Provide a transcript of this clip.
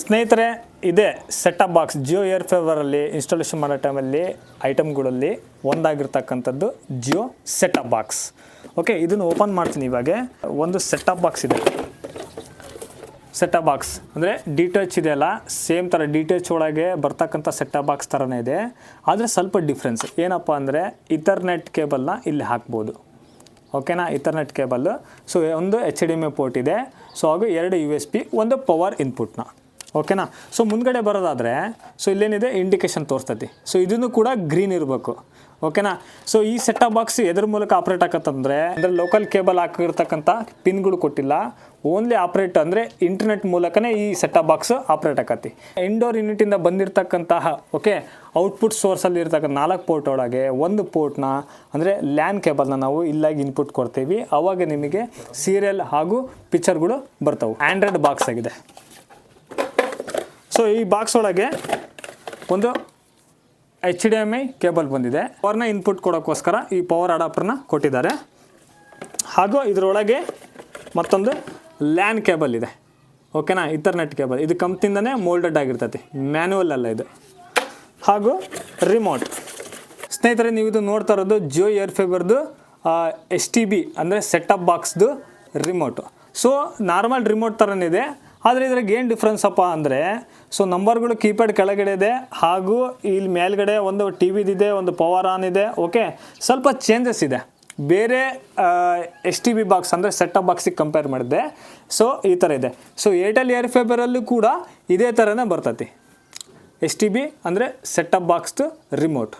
ಸ್ನೇಹಿತರೆ, ಇದೆ setup box Jio air ಫೇವರಲ್ಲಿ ಇನ್ಸ್ಟಾಲೇಷನ್ ಮಾಡೋ ಟೈಮಲ್ಲಿ ಐಟಮ್ಗಳಲ್ಲಿ ಒಂದಾಗಿರ್ತಕ್ಕಂಥದ್ದು ಜಿಯೋ ಸೆಟಪ್ ಬಾಕ್ಸ್ ಓಕೆ ಇದನ್ನು ಓಪನ್ ಮಾಡ್ತೀನಿ ಇವಾಗ. ಒಂದು ಸೆಟಪ್ ಬಾಕ್ಸ್ ಇದೆ. ಸೆಟಪ್ ಬಾಕ್ಸ್ ಅಂದರೆ ಡಿ ಟಚ್ ಇದೆಯಲ್ಲ ಸೇಮ್ ಥರ ಡಿ ಟಚ್ ಒಳಗೆ ಬರ್ತಕ್ಕಂಥ ಸೆಟಪ್ ಬಾಕ್ಸ್ ಥರನೇ ಇದೆ. ಆದರೆ ಸ್ವಲ್ಪ ಡಿಫ್ರೆನ್ಸ್ ಏನಪ್ಪ ಅಂದರೆ ಇಥರ್ನೆಟ್ ಕೇಬಲ್ನ ಇಲ್ಲಿ ಹಾಕ್ಬೋದು. ಓಕೆನಾ ಇಥರ್ನೆಟ್ ಕೇಬಲ್ಲು ಸೊ ಒಂದು H D M A port ಇದೆ. ಸೊ ಹಾಗೂ ಎರಡು ಯು ಎಸ್ ಪಿ ಒಂದು ಪವರ್ ಇನ್ಪುಟ್ನ ಓಕೆನಾ ಸೊ ಮುಂದ್ಗಡೆ ಬರೋದಾದರೆ ಸೊ ಇಲ್ಲೇನಿದೆ? ಇಂಡಿಕೇಶನ್ ತೋರಿಸ್ತೈತಿ. ಸೊ ಇದನ್ನು ಕೂಡ ಗ್ರೀನ್ ಇರಬೇಕು. ಓಕೆನಾ ಸೊ ಈ ಸೆಟಪ್ ಬಾಕ್ಸ್ ಎದ್ರ ಮೂಲಕ ಆಪ್ರೇಟ್ ಆಗತ್ತಂದ್ರೆ ಅಂದರೆ ಲೋಕಲ್ ಕೇಬಲ್ ಹಾಕಿರ್ತಕ್ಕಂಥ ಪಿನ್ಗಳು ಕೊಟ್ಟಿಲ್ಲ. ಓನ್ಲಿ ಆಪ್ರೇಟ್ ಅಂದರೆ ಇಂಟರ್ನೆಟ್ ಮೂಲಕನೇ ಈ ಸೆಟಪ್ ಬಾಕ್ಸ್ ಆಪ್ರೇಟ್ ಆಗತ್ತಿ ಇಂಡೋರ್ ಯೂನಿಟಿಂದ ಬಂದಿರತಕ್ಕಂತಹ ಓಕೆ ಔಟ್ಪುಟ್ ಸೋರ್ಸಲ್ಲಿ ಇರ್ತಕ್ಕಂಥ ನಾಲ್ಕು ಪೋರ್ಟ್ ಒಳಗೆ ಒಂದು ಪೋರ್ಟ್ನ ಅಂದರೆ ಲ್ಯಾನ್ ಕೇಬಲ್ನ ನಾವು ಇಲ್ಲಾಗಿ ಇನ್ಪುಟ್ ಕೊಡ್ತೀವಿ. ಅವಾಗ ನಿಮಗೆ ಸೀರಿಯಲ್ ಹಾಗೂ ಪಿಕ್ಚರ್ಗಳು ಬರ್ತವೆ. ಆ್ಯಂಡ್ರಾಯ್ಡ್ ಬಾಕ್ಸ್ ಆಗಿದೆ. ಸೊ ಈ ಬಾಕ್ಸ್ ಒಳಗೆ ಒಂದು H D M I cable ಬಂದಿದೆ. ಪವರ್ನ ಇನ್ಪುಟ್ ಕೊಡೋಕ್ಕೋಸ್ಕರ ಈ ಪವರ್ ಅಡಾಪ್ಟರ್ನ ಕೊಟ್ಟಿದ್ದಾರೆ. ಹಾಗೂ ಇದರೊಳಗೆ ಮತ್ತೊಂದು ಲ್ಯಾನ್ ಕೇಬಲ್ ಇದೆ. ಓಕೆನಾ ಇಂಟರ್ನೆಟ್ ಕೇಬಲ್ ಇದು ಕಂಪ್ನಿಂದನೇ ಮೋಲ್ಡೆಡ್ ಆಗಿರ್ತೈತಿ. ಮ್ಯಾನ್ಯುವಲ್ ಅಲ್ಲ ಇದು. ಹಾಗೂ ರಿಮೋಟ್ ಸ್ನೇಹಿತರೆ, ನೀವು ಇದು ನೋಡ್ತಾ ಇರೋದು ಜಿಯೋ ಏರ್ ಫೈಬರ್ದು ಎಸ್ ಟಿ ಬಿ ಅಂದರೆ ಸೆಟಪ್ ಬಾಕ್ಸ್ದು ರಿಮೋಟು ಸೊ ನಾರ್ಮಲ್ ರಿಮೋಟ್ ಥರನೇ ಇದೆ. ಆದರೆ ಇದ್ರಾಗ ಏನು ಡಿಫ್ರೆನ್ಸ್ ಅಪ್ಪ ಅಂದರೆ ಸೊ ನಂಬರ್ಗಳು ಕೀಪ್ಯಾಡ್ ಕೆಳಗಡೆ ಇದೆ, ಹಾಗೂ ಇಲ್ಲಿ ಮೇಲ್ಗಡೆ ಒಂದು ಟಿ ವಿದಿದೆ ಒಂದು ಪವರ್ ಆನ್ ಇದೆ ಓಕೆ ಸ್ವಲ್ಪ ಚೇಂಜಸ್ ಇದೆ. ಬೇರೆ ಎಸ್ ಟಿ ಬಿ ಬಾಕ್ಸ್ ಅಂದರೆ ಸೆಟಪ್ ಬಾಕ್ಸಿಗೆ ಕಂಪೇರ್ ಮಾಡಿದೆ ಸೊ ಈ ಥರ ಇದೆ. ಸೊ ಏರ್ಟೆಲ್ ಏರ್ ಫೈಬರಲ್ಲೂ ಕೂಡ ಇದೇ ಥರನೇ ಬರ್ತೈತಿ. ಎಸ್ ಟಿ ಬಿ ಅಂದರೆ ಸೆಟಪ್ ಬಾಕ್ಸ್ದು ರಿಮೋಟ್